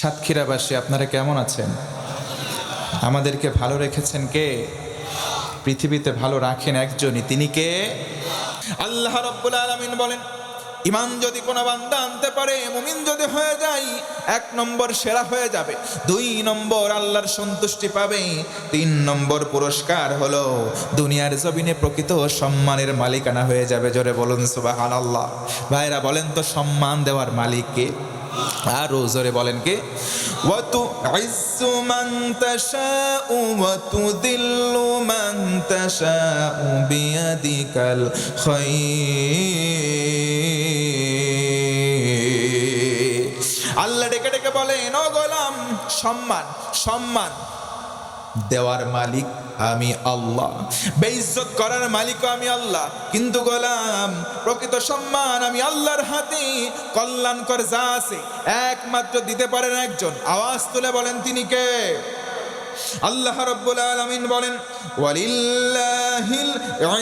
সাতক্ষীরাবাসী, আপনারা কেমন আছেন? আমাদেরকে ভালো রেখেছেন কে? পৃথিবীতে ভালো রাখেন একজনই, তিনি কে? আল্লাহ রব্বুল আলমিন বলেন ইমান যদি কোনো বান্দা আনতে পারে, মুমিন যদি হয়ে যায়, এক নম্বর সেরা হয়ে যাবে। দুই নম্বর আল্লাহর সন্তুষ্টি পাবে, তিন নম্বর পুরস্কার হলো দুনিয়ার জমিনে প্রকৃত সম্মানের মালিকানা হয়ে যাবে। জোরে বলুন সুবাহান আল্লাহ ভাইরা বলেন তো, সম্মান দেওয়ার মালিককে আরও জোরে বলেন কে? ওয়াতু ইজ্জু মান তাশাউ ওয়াতু দিল্লু মান তাশাউ বিয়াদিকাল খায়র আল্লাহ ডেকে ডেকে বলেন, ও গোলাম, সম্মান সম্মান দেওয়ার মালিক আমি আল্লাহ। বেইজ্জত করার মালিক আমি আল্লাহ। কিন্তু গোলাম, প্রকৃত সম্মান আমি আল্লাহর হাতে। কল্যাণকর যা আছে, একমাত্র দিতে পারেন একজন। আওয়াজ তুলে বলেন, তিনি কে? আল্লাহ রাব্বুল আলামিন বলেন, ওয়ালিল্লাহিল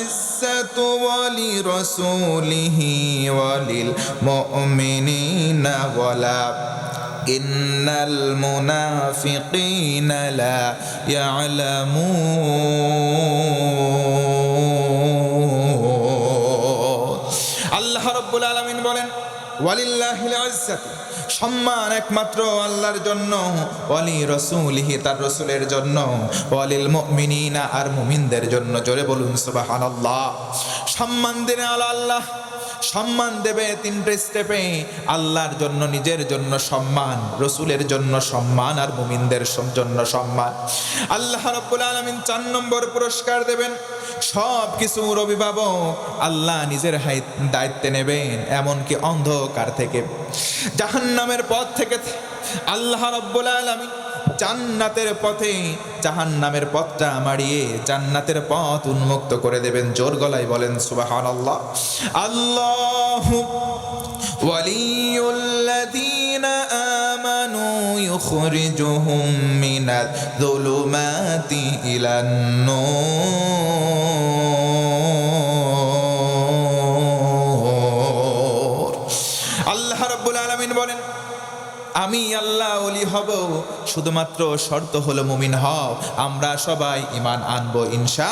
ইজ্জাতু ওয়ালি রাসূলিহি ওয়ালিল মুমিনিনা ওয়ালা ইন্নাল মুনাফিকিনা লা ইয়ালামুন। আল্লাহ রাব্বুল আলামিন বলেন, ওয়ালিল্লাহিল ইজ্জাতু। সম্মান একমাত্র আল্লাহর জন্য, ওয়ালি রসুলিহি তার রসুলের জন্য, ওয়ালিল মুমিনিনা আর মুমিনদের জন্য। জোরে বলুন সুবহানাল্লাহ। সম্মান দিনে আল্লাহ। আল্লাহ সম্মান দেবে তিনটে স্টেপে আল্লাহর জন্য, নিজের জন্য সম্মান, রসুলের জন্য সম্মান আর মুমিনদের জন্য সম্মান। আল্লাহ রব্বুল আলমিন চার নম্বর পুরস্কার দেবেন। সব কিছুর অভিভাবক আল্লাহ নিজের দায়িত্বে নেবেন, এমনকি অন্ধকার থেকে। জাহান্নামের পথ থেকে আল্লাহ রব্বুল আলমিন জান্নাতের পথে জাহান্নামের পথটা মারিয়ে জান্নাতের পথ উন্মুক্ত করে দেবেন জোর গলায় বলেন সুবাহান আল্লাহ আল্লাহ ولي الذين آمنوا يخرجهم من الظلمات إلى النور আল্লাহ রাব্বুল আলামিন বলেন আমি আল্লাহ অলি হব শুধুমাত্র শর্ত হলো মুমিন হও আমরা সবাই ইমান আনবো ইনশা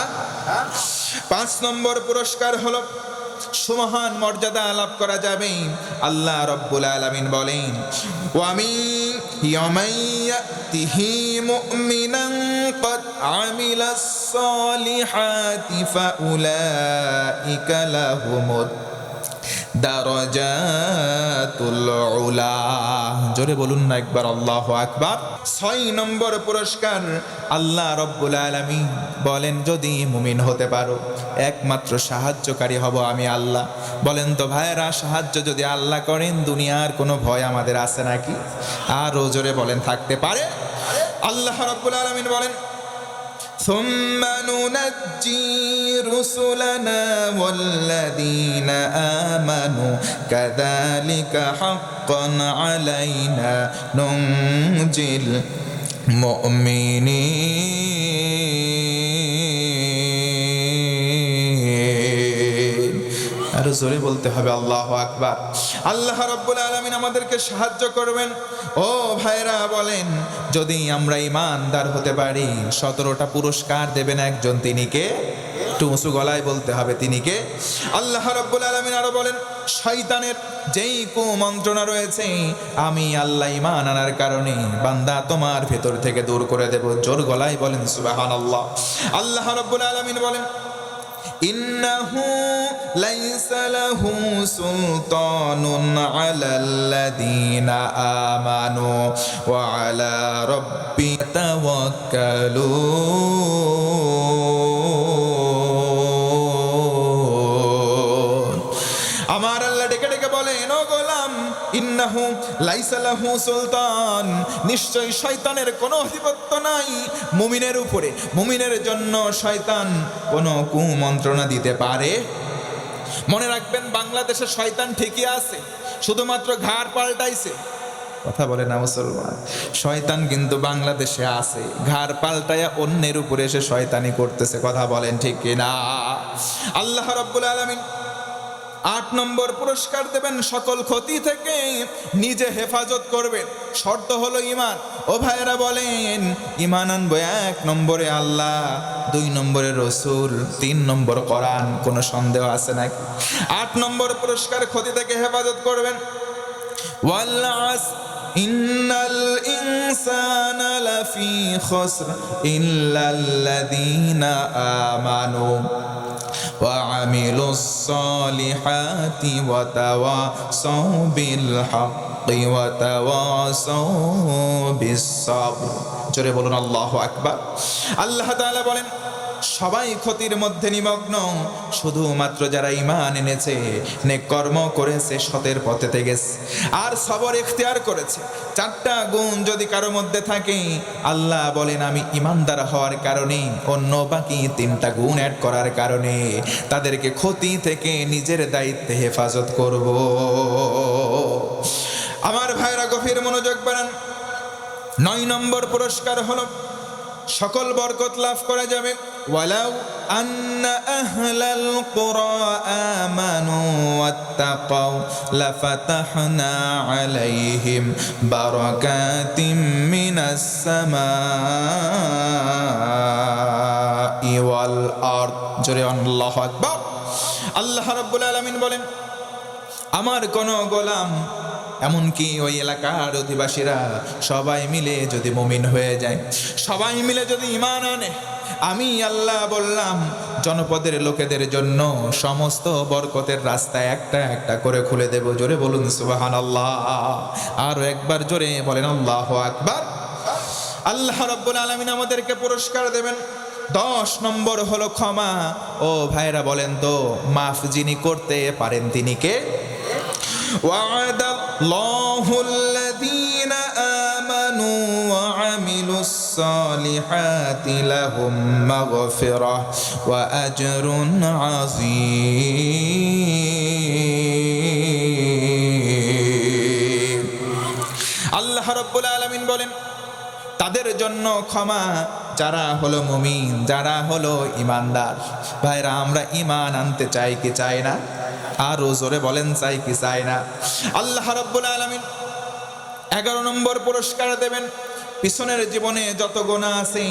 পাঁচ নম্বর পুরস্কার হলো সুমহান মর্যাদা লাভ করা যাবে আল্লাহ রব্বুল আলামিন বলেন ওয়ামি ইয়ামাইয়াতিহি মুমিনান قد عمل الصالحات فأولئك لهم দারাজাতুল উলা। জোরে বলুন না একবার আল্লাহু আকবার। ছয় নম্বর পুরস্কার আল্লাহ রব্বুল আলামিন। বলেন, যদি মুমিন হতে পারো, একমাত্র সাহায্যকারী হব আমি আল্লাহ। বলেন তো ভাইয়েরা, সাহায্য যদি আল্লাহ করেন, দুনিয়ার কোনো ভয় আমাদের আছে নাকি? আরও জোরে বলেন, থাকতে পারে? আল্লাহ রব্বুল আলামিন বলেন ثم ننجي رسلنا والذين آمنوا. كذلك حقا علينا ننجي المؤمنين. জোরে বলতে হবে, আল্লাহ আকবার। আল্লাহ রাব্বুল আলামিন আমাদেরকে সাহায্য করবেন। ও ভাইরা বলেন, যদি আমরা ইমানদার হতে পারি, সতেরোটা পুরস্কার দেবেন একজন তিনি কে একটু উঁচু গলায় বলতে হবে তিনি কে আল্লাহ রাব্বুল আলামিন আরও বলেন, শয়তানের যেই কুমন্ত্রণা রয়েছে, আমি আল্লাহ ইমান আনার কারণে বান্দা তোমার ভেতর থেকে দূর করে দেব। জোর গলায় বলেন, সুবহানাল্লাহ। আল্লাহ রাব্বুল আলামিন বলেন إنه ليس له سلطان على الذين آمنوا وعلى ربي يتوكلون লাইসালাহু সুলতান। নিশ্চয় শয়তানের কোনো আধিপত্য নাই। মুমিনের উপরে, মুমিনের জন্য শয়তান কোনো কুমন্ত্রণা দিতে পারে? মনে রাখবেন, বাংলাদেশে শয়তান ঠিকই আছে, শুধুমাত্র ঘাড় পাল্টাইছে। কথা বলে না, মুসলমান। শয়তান কিন্তু বাংলাদেশে আছে, ঘাড় পাল্টায়া অন্যের উপরে এসে শয়তানি করতেছে। কথা বলেন ঠিক কিনা? আল্লাহ রাব্বুল আলামিন আট নম্বর পুরস্কার দেবেন সকল ক্ষতি থেকে নিজে হেফাজত করবেন শর্ত হলো ইমান ও ভাইয়েরা বলেন ইমান আনবো এক নম্বরে আল্লাহ দুই নম্বরে রসুল তিন নম্বর কোরআন কোনো সন্দেহ আছে নাকি আট নম্বর পুরস্কার ক্ষতি থেকে হেফাজত করবেন والعصر إن الإنسان لفي خسر إلا الذين آمنوا وعملوا الصالحات وتواصوا بالحق وتواصوا بالصبر জোরে বলুন আল্লাহ আকবার আল্লাহ তাআলা বলেন সবাই ক্ষতির মধ্যে নিমগ্ন। শুধুমাত্র যারা ইমান এনেছে নে কর্ম করেছে, সতের পথে থেকে আর সবর ইখতিয়ার করেছে। চারটা গুণ যদি কারও মধ্যে থাকে, আল্লাহ বলেন, আমি ইমানদার হওয়ার কারণে, অন্য বাকি তিনটা গুণ অ্যাড করার কারণে, তাদেরকে ক্ষতি থেকে নিজের দায়িত্বে হেফাজত করব। আমার ভাইরা, গভীর মনোযোগ বাড়ান। নয় নম্বর পুরস্কার হলো সকল বরকত লাভ করা যাবে। ওয়ালাউ আন্না আহলাল কুরা আমানু ওয়াত্তাকাউ, লাফাতাহনা আলাইহিম বারাকাতিম মিনাস সামাই ওয়াল আরদ। জোরে আল্লাহু আকবার। আল্লাহ রাব্বুল আলামিন বলেন আমার কোন গোলাম। এমনকি ওই এলাকার অধিবাসীরা সবাই মিলে যদি মমিন হয়ে যায়, সবাই মিলে যদি ইমান আনে, আমি আল্লাহ বললাম, জনপদের লোকেদের জন্য সমস্ত বরকতের রাস্তা একটা একটা করে খুলে দেব। জোরে বলুন সুবাহান আল্লাহ আরও একবার জোরে বলেন, আল্লাহ আকবার। আল্লাহ রব্বুল আলমিন আমাদেরকে পুরস্কার দেবেন। দশ নম্বর হলো ক্ষমা। ও ভাইরা বলেন তো, মাফ যিনি করতে পারেন তিনি কে? وعد الله الذين آمنوا وعملوا الصالحات لهم مغفرة وأجر عظيم আল্লাহ রব্বুল আলমিন বলেন তাদের জন্য ক্ষমা যারা হলো মমিন, যারা হলো ইমানদার, ভাইরা, আমরা ইমান আনতে চাই কি চাই না? আরও জোরে বলেন, চাই কি চাই না? আল্লাহ রব্বুল আলমিন এগারো নম্বর পুরস্কার দেবেন। পিছনের জীবনে যত গোনা আছে,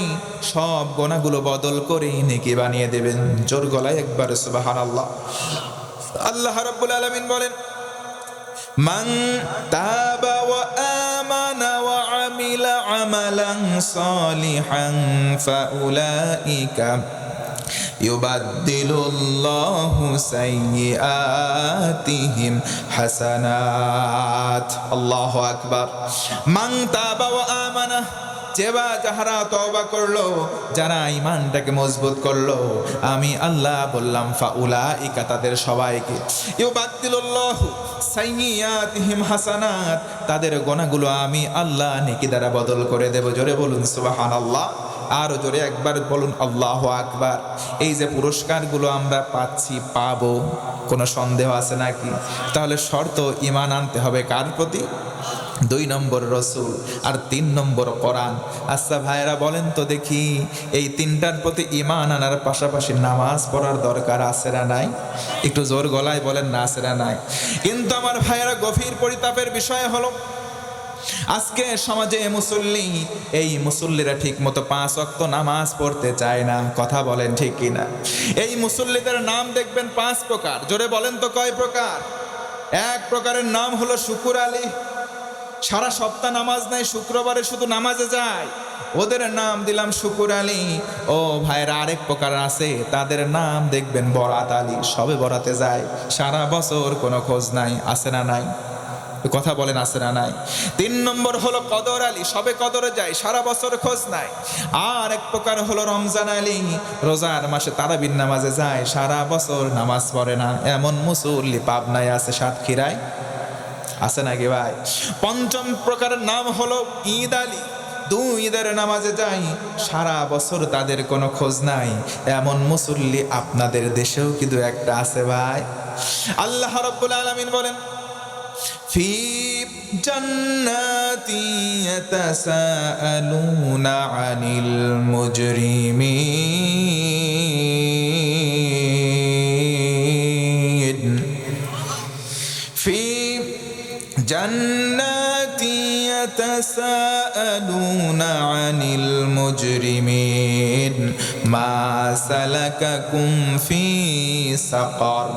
সব গোনাগুলো বদল করে নেকি বানিয়ে দেবেন। জোর গলায় একবার সুবাহান আল্লাহ আল্লাহ রব্বুল আলমিন বলেন, মান তাবা ওয়া عملا صالحا فأولئك يبدل الله سيئاتهم حسنات الله أكبر من تاب وآمن যেবা যাহারা তওবা করলো যারা ইমানটাকে মজবুত করলো আমি আল্লাহ বললাম ফাউলা ইকা তাদের সবাইকে ইউবাদদিলুল্লাহু তাদের গোনাগুলো আমি আল্লাহ নেকি দ্বারা বদল করে দেব। জোরে বলুন সুবাহান আল্লাহ আরও জোরে একবার বলুন, আল্লাহ আকবার। এই যে পুরস্কারগুলো আমরা পাচ্ছি, পাবো, কোনো সন্দেহ আছে নাকি? তাহলে শর্ত ইমান আনতে হবে কার প্রতি? দুই নম্বর রসুল আর তিন নম্বর কোরআন। আচ্ছা ভাইরা বলেন তো দেখি, এই তিনটার প্রতি ইমান আনার পাশাপাশি নামাজ পড়ার দরকার আছে না নাই? একটু জোর গলায় বলেন না আছে না নাই? কিন্তু আমার ভাইয়েরা, গভীর পরিতাপের বিষয় হলো, আজকে সমাজে মুসল্লি, এই মুসল্লিরা ঠিক মতো পাঁচ অক্ত নামাজ পড়তে চায় না, কথা বলেন ঠিক কিনা? এই মুসল্লিদের নাম দেখবেন পাঁচ প্রকার। জোরে বলেন তো কয় প্রকার? এক প্রকারের নাম হলো শুকুর আলী সারা সপ্তাহ নামাজ নাই, শুক্রবারে শুধু নামাজে যায়। ওদের নাম দিলাম শুকুর আলী। ও ভাইয়ের আরেক প্রকার আছে, তাদের নাম দেখবেন বরাত আলী, সবে বরাতে যায়। সারা বছর কোনো খোঁজ নাই, আছে না নাই? কথা বলেন, আছে না নাই? তিন নম্বর হলো কদর আলী, সবে কদরে যায়, সারা বছর খোঁজ নাই। আর এক প্রকার হলো রমজান আলী, রোজার মাসে তারাবিন নামাজে যায়, সারা বছর নামাজ পড়ে না। এমন মুসল্লি পাবনায় আছে সাতক্ষীরায়। আছে নাকি ভাই। পঞ্চম প্রকারের নাম হলো ঈদ আলী। দুই ঈদের নামাজে যাই, সারা বছর তাদের কোনো খোঁজ নাই। এমন মুসল্লি আপনাদের দেশেও কিন্তু একটা আছে ভাই? আল্লাহ রব্বুল আলমিন বলেন, ফি জান্নাতি ইয়াতাসাআলুনা আনিল মুজরিমিন। يتساءلون عن المجرمين ما سلككم في سقر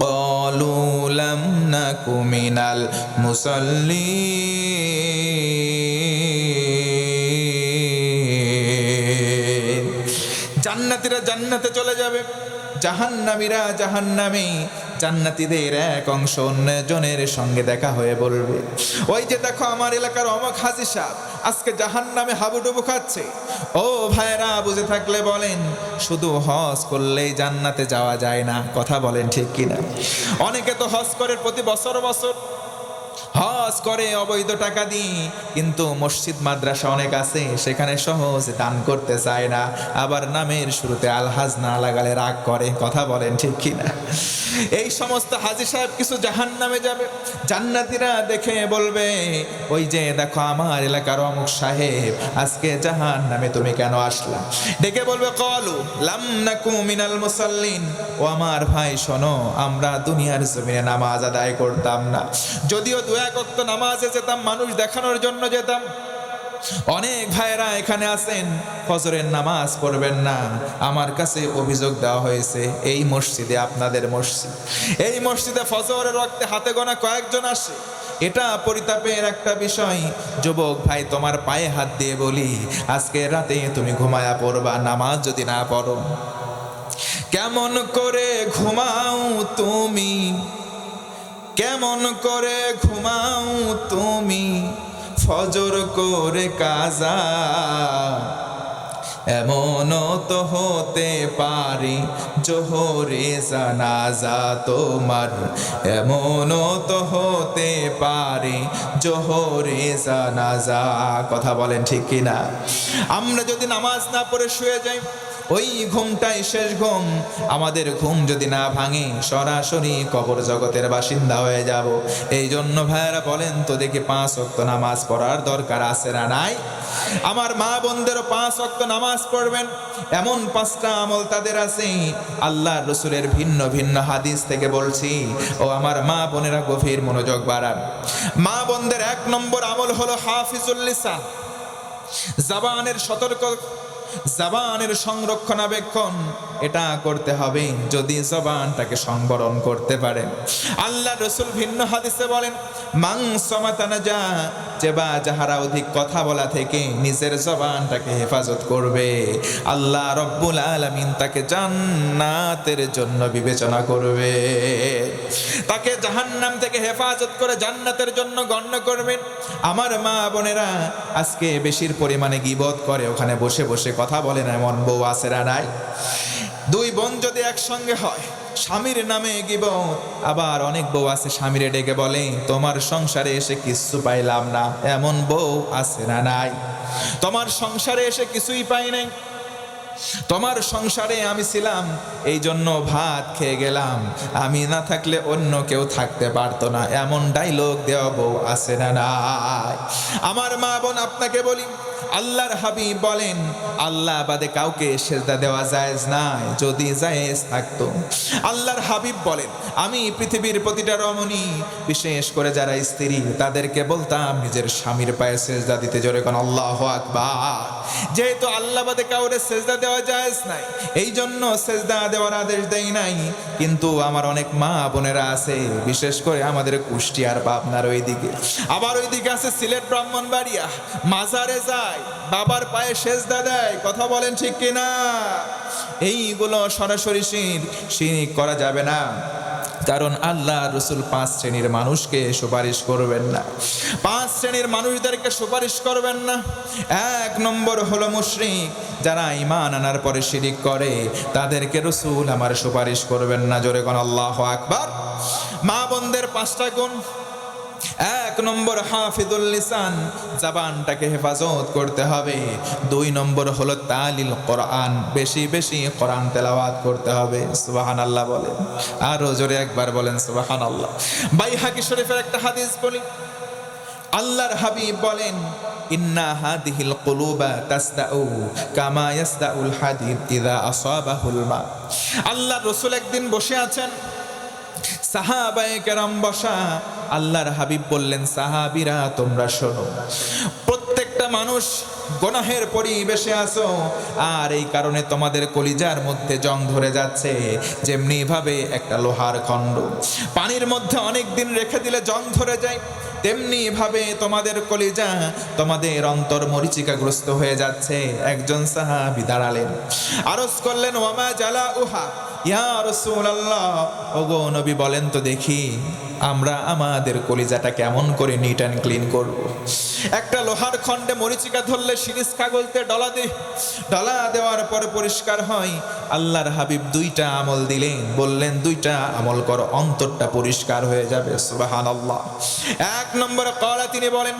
قالوا لم نك من المصلين জান্নাতীরা জান্নাতে চলে যাবে জাহান্নামীরা জাহান্নামে জান্নাতীদের এক অংশ অন্যজনের সঙ্গে দেখা হয়ে বলবে, ওই যে দেখো আমার এলাকার অমক হাজি সাহ আজকে জাহান নামে হাবুডুবু খাচ্ছে। ও ভাইরা বুঝে থাকলে বলেন, শুধু হজ করলেই জান্নাতে যাওয়া যায় না। কথা বলেন ঠিক কিনা? অনেকে তো হজ করে প্রতি বছর বছর। হজ করে অবৈধ টাকা দিয়ে কিন্তু মসজিদ, মাদ্রাসা অনেক আছে, সেখানে সহজ দান করতে চায় না। আবার নামের শুরুতে আলহাজ না লাগালে রাগ করে, কথা বলেন ঠিক কিনা? এই সমস্ত হাজি সাহেব কিছু জাহান নামে যাবে। জান্নাতিরা দেখে বলবে, ওই যে দেখো আমার এলাকার অমুক সাহেব, আজকে জাহান নামে তুমি কেন আসলা? ডেকে বলবে, কলু লাম নাকু মিনাল মুসাল্লিন। ও আমার ভাই, শোনো, আমরা দুনিয়ার জমিনে নামাজ আদায় করতাম না। যদিও দু এক অক্ত নামাজে যেতাম, মানুষ দেখানোর জন্য যেতাম। অনেক ভাইরা এখানে আছেন, ফজরের নামাজ পড়বেন না। আমার কাছে অভিযোগ দেওয়া হয়েছে, এই মসজিদে আপনাদের মসজিদ। এই মসজিদে ফজরের রক্তে হাতে গোনা কয়েকজন আসে। এটা পরিতাপের একটা বিষয়। যুবক ভাই, তোমার পায়ে হাত দিয়ে বলি, আজকে রাতে তুমি ঘুমায়া পড়বা, নামাজ যদি না পড়ো। কেমন করে ঘুমাও তুমি? কেমন করে ঘুমাও তুমি? ফজর করে কাজা। এমন তো হতে পারি জোহরে জানাজা তোমার। এমন তো হতে পারি জোহরে জানাজা। কথা বলেন ঠিক কিনা? আমরা যদি নামাজ না পড়ে শুয়ে যাই ওই ঘুমটাই শেষ ঘুম। আমাদের ঘুম যদি না ভাঙে, সরাসরি কবর জগতের বাসিন্দা হয়ে যাব। এই জন্য ভাইয়েরা বলেন তো দেখি পাঁচ অক্ত নামাজ পড়ার দরকার আছে না নাই? আমার মা বোনদেরও পাঁচ অক্ত নামাজ পড়বেন। এমন পাঁচটা আমল তাদের আছে। আল্লাহ রসুলের ভিন্ন ভিন্ন হাদিস থেকে বলছি, ও আমার মা বোনেরা গভীর মনোযোগ বাড়ান। মা বোনদের এক নম্বর আমল হলো হাফিজুল লিসান। জাবানের সতর্ক জবানের সংরক্ষণাবেক্ষণ এটা করতে হবে যদি জবানটাকে সংবরণ করতে পারে। আল্লাহ রসুল ভিন্ন হাদিসে বলেন মাং সমাতানা যে বা যাহারা অধিক কথা বলা থেকে নিজের জবানটাকে হেফাজত করবে। আল্লাহ রব্বুল আলমিন তাকে জান্নাতের জন্য বিবেচনা করবে। তাকে জাহান্নাম থেকে হেফাজত করে জান্নাতের জন্য গণ্য করবেন। আমার মা বোনেরা আজকে বেশির পরিমাণে গিবত করে, ওখানে বসে বসে কথা বলে না, এমন বউ না নাই? দুই বোন যদি একসঙ্গে হয়, স্বামীর নামে গিবত, আবার অনেক বউ আছে স্বামীরে ডেকে বলে, তোমার সংসারে এসে কিচ্ছু পাইলাম না। এমন বউ আছে না নাই? তোমার সংসারে এসে কিছুই পাই নাই? তোমার সংসারে আমি ছিলাম এই জন্য ভাত খেয়ে গেলাম। আমি না থাকলে অন্য কেউ থাকতে পারতো না এমন ডাইলগ দেওয়া বউ আছে না নাই। আমার মা বোন আপনাকে বলি, আল্লাহর হাবিব বলেন, আল্লাহ বাদে কাউকে সেজদা দেওয়া জায়েজ নাই, যদি জায়েজ থাকতো। আল্লাহর হাবিব বলেন, আমি পৃথিবীর প্রতিটা রমণী, বিশেষ করে যারা স্ত্রী, তাদেরকে বলতাম, নিজের স্বামীর পায়ে সেজদা দিতে জোরে কোন আল্লাহ আকবার। যেহেতু আল্লাহ বাদে কাউরে সেজদা দেওয়া জায়েজ নাই এই জন্য সেজদা দেওয়ার আদেশ দেয় নাই। কিন্তু আমার অনেক মা বোনেরা আছে, বিশেষ করে আমাদের কুষ্টিয়ার পাবনার ওইদিকে। আবার ওইদিকে আছে সিলেট ব্রাহ্মণবাড়িয়া, মাজারে যায়, বাবার পায়ে সেজদা দেয়, কথা বলেন ঠিক কিনা? এইগুলো সরাসরি শির শিরিক করা যাবে না। কারণ আল্লাহ রসুল পাঁচ শ্রেণির মানুষকে সুপারিশ করবেন না। পাঁচ শ্রেণির মানুষদেরকে সুপারিশ করবেন না। এক নম্বর হলো মুশরিক, যারা ইমান আনার পরে শিরিক করে, তাদেরকে রসুল আমার সুপারিশ করবেন না। জোরে কোন আল্লাহ আকবার। মা বোনদের পাঁচটা গুণ। এক নম্বর হাফিদুল লিসান, জাবানটাকে হেফাজত করতে হবে। দুই নম্বর হলো তালিল কোরআন, বেশি বেশি কোরআন তেলাওয়াত করতে হবে। সুবাহান আল্লাহ বলেন জোরে একবার বলেন সুবাহান আল্লাহ বাইহাকি শরীফের একটা হাদিস বলি। আল্লাহর হাবিব বলেন, ইন্না হাদিহিল কুলুবা তাসদাউ কামা ইয়াসদাউল হাদিদ ইযা আসাবাহুল মা। আল্লাহ রাসূল একদিন বসে আছেন। সাহাবায়ে কেরাম বসা আল্লাহর হাবিব বললেন, সাহাবিরা, তোমরা শোনো, প্রত্যেকটা মানুষ গোনাহের পরিবেশে আসো আর এই কারণে তোমাদের কলিজার মধ্যে জং ধরে যাচ্ছে। যেমনি ভাবে একটা লোহার খণ্ড, পানির মধ্যে অনেক দিন রেখে দিলে জং ধরে যায়, তেমনি ভাবে তোমাদের কলিজা তোমাদের অন্তর মরিচিকাগ্রস্ত হয়ে যাচ্ছে। একজন সাহাবি দাঁড়ালেন, আরজ করলেন, ওয়ামা জালা উহা ইয়া রাসূলুল্লাহ। ওগো নবী বলেন তো দেখি, আমরা আমাদের কলিজাটা কেমন করে নিট অ্যান্ড ক্লিন করব। একটা লোহার খণ্ডে মরিচিকা ধরলে সিরিজ কাগজতে ডলা দে। ডলা দেওয়ার পরে পরিষ্কার হয়। আল্লাহর হাবিব দুইটা আমল দিলেন, বললেন, দুইটা আমল কর, অন্তরটা পরিষ্কার হয়ে যাবে। সুবহানাল্লাহ। এক নম্বরে কলা তিনি বলেন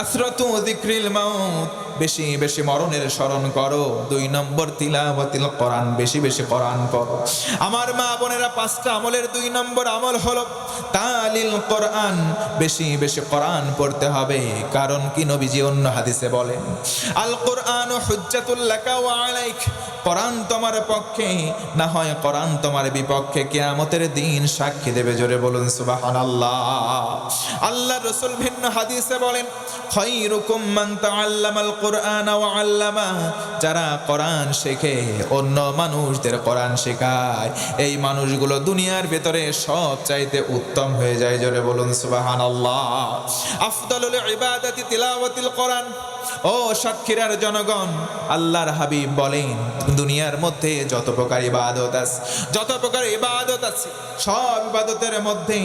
কাসরতু যিকরিল মাউত। বেশি বেশি মরণের স্মরণ করো। দুই নম্বর তিলাওয়াতিল কোরআন। বেশি বেশি কোরআন পড়ো। আমার মা বোনেরা পাঁচটা আমলের দুই নম্বর আমল হলো তালিল কোরআন। বেশি বেশি কোরআন পড়তে হবে। কারণ কি নবীজি অন্য হাদিসে বলেন আল কোরআন হুজ্জাতুল লাকা ওয়া আলাইক। কোরআন তোমার পক্ষে, না হয় কোরআন তোমার বিপক্ষে কিয়ামতের দিন সাক্ষী দেবে। জোরে বলুন সুবহানাল্লাহ। আল্লাহ রসুল ভিন্ন হাদিসে বলেন খৈরুকুম মান তাআল্লামাল কোরআন ওয়া আল্লামা। যারা কোরআন শেখে, অন্য মানুষদের কোরআন শেখায়। এই মানুষগুলো দুনিয়ার ভেতরে সব চাইতে উত্তম হয়ে যায়, জোরে বলুন সুবহানাল্লাহ। আফদালুল ইবাদাতি তিলাওয়াতিল কোরআন। ও সাতক্ষীরার জনগণ, আল্লাহর হাবিব বলেন, দুনিয়ার মধ্যে যত প্রকার ইবাদত আছে, যত প্রকার ইবাদত আছে, সব ইবাদতের মধ্যে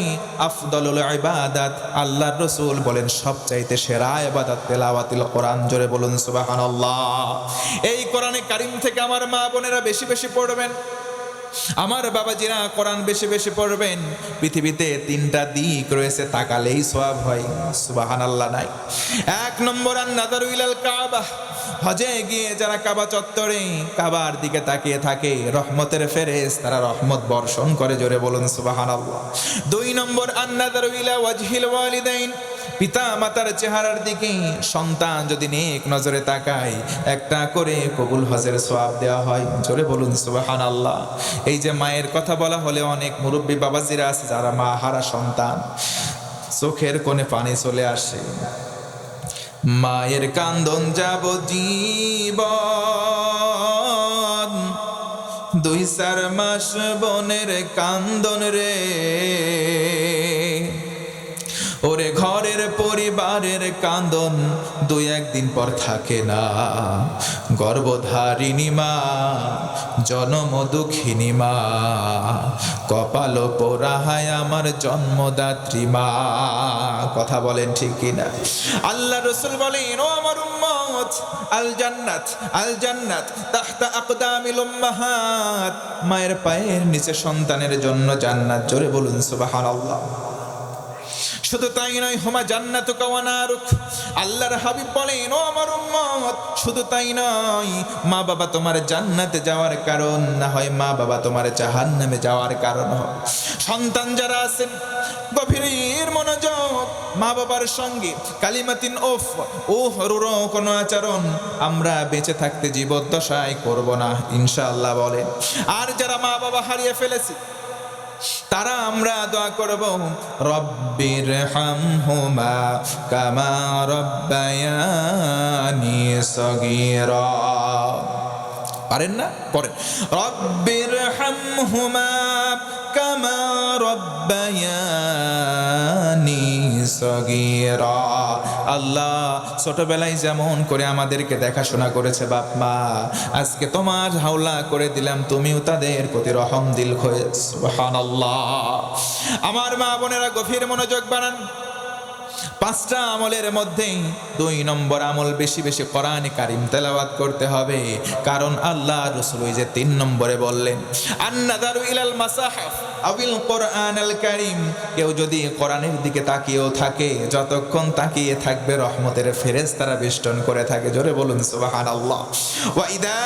আফদলুল ইবাদাত, আল্লাহর রসুল বলেন, সবচাইতে সেরা ইবাদত তেলাওয়াতিল কোরআন। জোরে বলুন সুবহানাল্লাহ। এই কোরআনে কারিম থেকে আমার মা বোনেরা বেশি বেশি পড়বেন। আমার বাবাজিরা কোরআন বেশি বেশি পড়বেন। পৃথিবীতে তিনটা দিক রয়েছে, তাকালেই সওয়াব হয়। সুবাহান আল্লাহ নাই। এক নম্বর আর নাদারু ইলাল কাবা। হজে গিয়ে যারা কাবা চত্বরে, কাবার দিকে তাকিয়ে থাকে, রহমতের ফেরেস তারা রহমত বর্ষণ করে, জোরে বলুন সুবাহান আল্লাহ দুই নম্বর আর নাদারু ইলা ওয়াজহিল ওয়ালিদাইন। পিতা মাতার চেহারার দিকে সন্তান যদি নেক নজরে তাকায়, একটা করে কবুল হজের সোয়াব দেওয়া হয়। জোরে বলুন সুবাহান আল্লাহ এই যে মায়ের কথা বলা হলে অনেক মুরব্বী বাবাজিরা আছে, যারা মা হারা সন্তান। চোখের কোণে পানি চলে আসে। মায়ের কান্দন যাব জীবন দুই চার মাস বনের কান্দন রে। পরিবারের কান্দন দুই একদিন পর থাকে না। গর্ভধারিণী মা, জনম দুঃখিনী মা, কপাল পোড়াহায় আমার জন্মদাত্রী মা। কথা বলেন ঠিক কিনা? আল্লাহ রসুল বলেন, ও আমার উম্মত আল জান্নাত আল জান্নাত তাহতা আকদামিল উম্মাহাত। মায়ের পায়ের নিচে সন্তানের জন্য জান্নাত, জোরে বলুন সুবহানাল্লাহ। শুধু তাই নয়, হোমা জান্নাত কাওয়ানারুক আল্লাহর হাবিব বলেন, ও আমার উম্মত, শুধু তাই নয়, মা বাবা তোমার জান্নাতে যাওয়ার কারণ, না হয় মা বাবা তোমার জাহান্নামে যাওয়ার কারণ হয় সন্তান যারা আছেন, গভীর মনোযোগ, মা বাবার সঙ্গে, কালিমাতিন ওফ ও হরুর কোনো আচরণ আমরা বেঁচে থাকতে জীবদ্দশায় করব না, ইনশাআল্লাহ বলে আর যারা মা বাবা হারিয়ে ফেলেছি তারা আমরা দোয়া করব রব্বির হাম হোমা কামা রব্বায়ানি সগীর। পারেন না? পরে রব্বির হাম হোমা কামা রব্বায়ানি আল্লাহ, ছোটবেলায় যেমন করে আমাদেরকে দেখাশোনা করেছে বাপ মা আজকে তোমার হাওলা করে দিলাম, তুমিও তাদের প্রতি রহম দিল হয়ে সুবহানাল্লাহ। আমার মা বোনেরা গভীর মনোযোগ বানান পাঁচটা আমলের মধ্যে দুই নম্বর আমল বেশি বেশি কোরআনে কারিম তেলাওয়াত করতে হবে। কারণ আল্লাহ রসুল ওই যে তিন নম্বরে বললেন, আন্নাদারু ইলাল মাসাহাফ আবিল কোরআন আল কারিম। কেউ যদি কোরআনের দিকে তাকিয়েও থাকে, যতক্ষণ তাকিয়ে থাকবে রহমতের ফেরেজ তারা বেষ্টন করে থাকে। জোরে বলুন সুবাহান আল্লাহ ওয়াইদা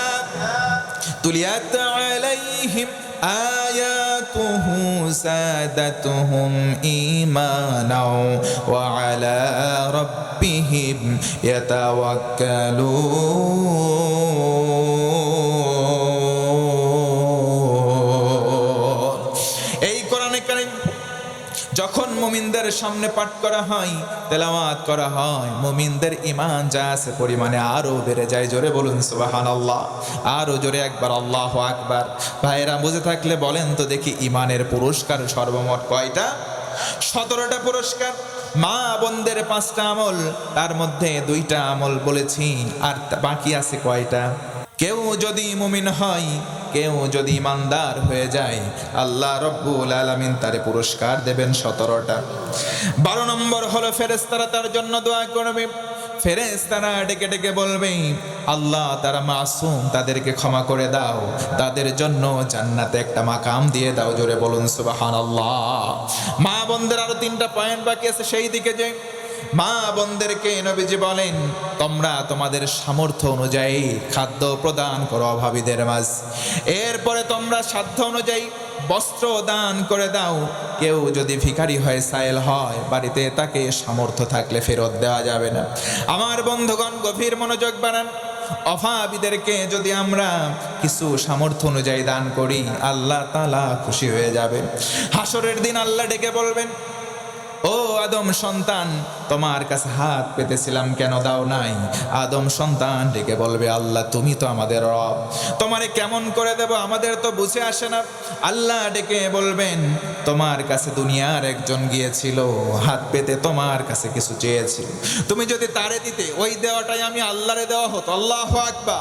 তুলিয়াত আলাইহিম آياته سادتهم إيمانا وعلى ربهم يتوكلون. সামনে পাঠ করা হয়, তেলাওয়াত করা হয়, মুমিনদের ইমান যা আছে পরিমাণে আরও বেড়ে যায়। জোরে বলুন সুবাহান আল্লাহ আরও জোরে একবার, আল্লাহ আকবার। ভাইয়েরা, বুঝে থাকলে বলেন তো দেখি ইমানের পুরস্কার সর্বমোট কয়টা? সতেরোটা পুরস্কার। মা বোনদের পাঁচটা আমল, তার মধ্যে দুইটা আমল বলেছি, আর বাকি আছে কয়টা? কেউ যদি মুমিন হয় কেউ যদি ইমানদার হয়ে যায়, আল্লাহ রব্বুল আলামিন তারে পুরস্কার দেবেন সতেরোটা। বারো নম্বর হলো ফেরেস্তারা তার জন্য দোয়া করবে। ফেরেস্তারা ডেকে ডেকে বলবে, আল্লাহ তারা মাসুম, তাদেরকে ক্ষমা করে দাও। তাদের জন্য জান্নাতে একটা মাকাম দিয়ে দাও। জোরে বলুন সুবাহান আল্লাহ মা বোনদের আরও তিনটা পয়েন্ট বাকি আছে, সেই দিকে যে মা বোনদেরকে নবীজি বলেন, তোমরা তোমাদের সামর্থ্য অনুযায়ী খাদ্য প্রদান করো অভাবীদের মাঝ। এরপরে তোমরা সাধ্য অনুযায়ী বস্ত্র দান করে দাও। কেউ যদি ভিখারি হয় সাইল হয়, বাড়িতে তাকে সামর্থ্য থাকলে ফেরত দেওয়া যাবে না। আমার বন্ধুগণ, গভীর মনোযোগ বানান অভাবীদেরকে যদি আমরা কিছু সামর্থ্য অনুযায়ী দান করি, আল্লাহ তালা খুশি হয়ে যাবে হাসরের দিন আল্লাহ ডেকে বলবেন ও আদম সন্তান, তোমার কাছে হাত পেতেছিলাম কেন দাও নাই? আদম সন্তান ডেকে বলবে, আল্লাহ, তুমি তো আমাদের রব। তোমারে কেমন করে দেব? আমাদের তো বুঝে আসে না। আল্লাহ ডেকে বলবেন, তোমার কাছে দুনিয়ার একজন গিয়েছিল, হাত পেতে তোমার কাছে কিছু চেয়েছিল। তুমি যদি তারে দিতে, ওই দেওয়াটাই আমি আল্লাহরে দেওয়া হতো। আল্লাহ আকবার।